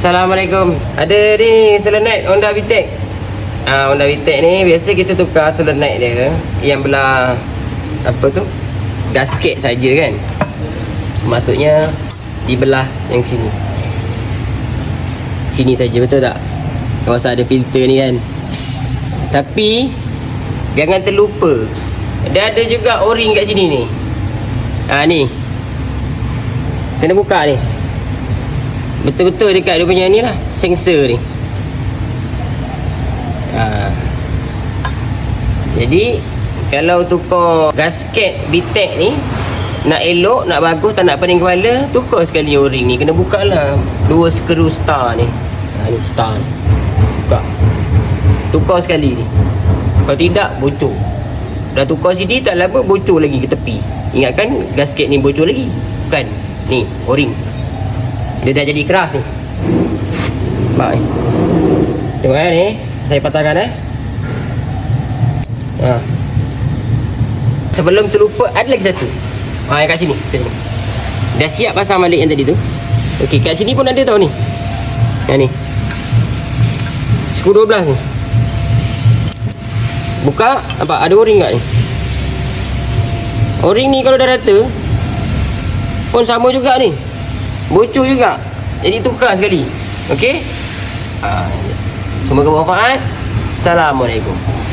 Assalamualaikum. Ada ni solenoid Honda VTEC. Ah Honda VTEC ni biasa kita tukar solenoid dia yang belah apa tu? Gasket saja kan. Maksudnya di belah yang sini. Sini saja betul tak? Kawasan ada filter ni kan. Tapi jangan terlupa. Dia ada juga o-ring kat sini ni. Ah ni. Kena buka ni. Betul-betul dekat dia punya ni lah Sensor ni. Ha. Jadi Kalau tukar gasket VTEC ni Nak elok, nak bagus, tak nak pening kepala Tukar sekali o-ring ni. Kena buka lah Dua skru star ni. Ha, Ni star ni. Buka. Tukar sekali ni. Kalau tidak, bocor. Dah tukar CD, tak lama bocor lagi ke tepi. Ingatkan gasket ni bocor lagi. Bukan. Ni, o-ring dia dah jadi keras ni. Ni Tengok eh ni. Saya patahkan eh. Ha. Sebelum terlupa Ada lagi satu. Ha, Yang kat sini, Dah siap pasang balik yang tadi tu. Okey, kat sini pun ada tau ni. Yang ni. Skru 12 ni. Buka. Nampak? Ada o-ring kat ni. O-ring ni kalau dah rata Pun sama juga ni Bocor juga. Jadi tukar sekali. Okey? Ha. Semoga bermanfaat. Assalamualaikum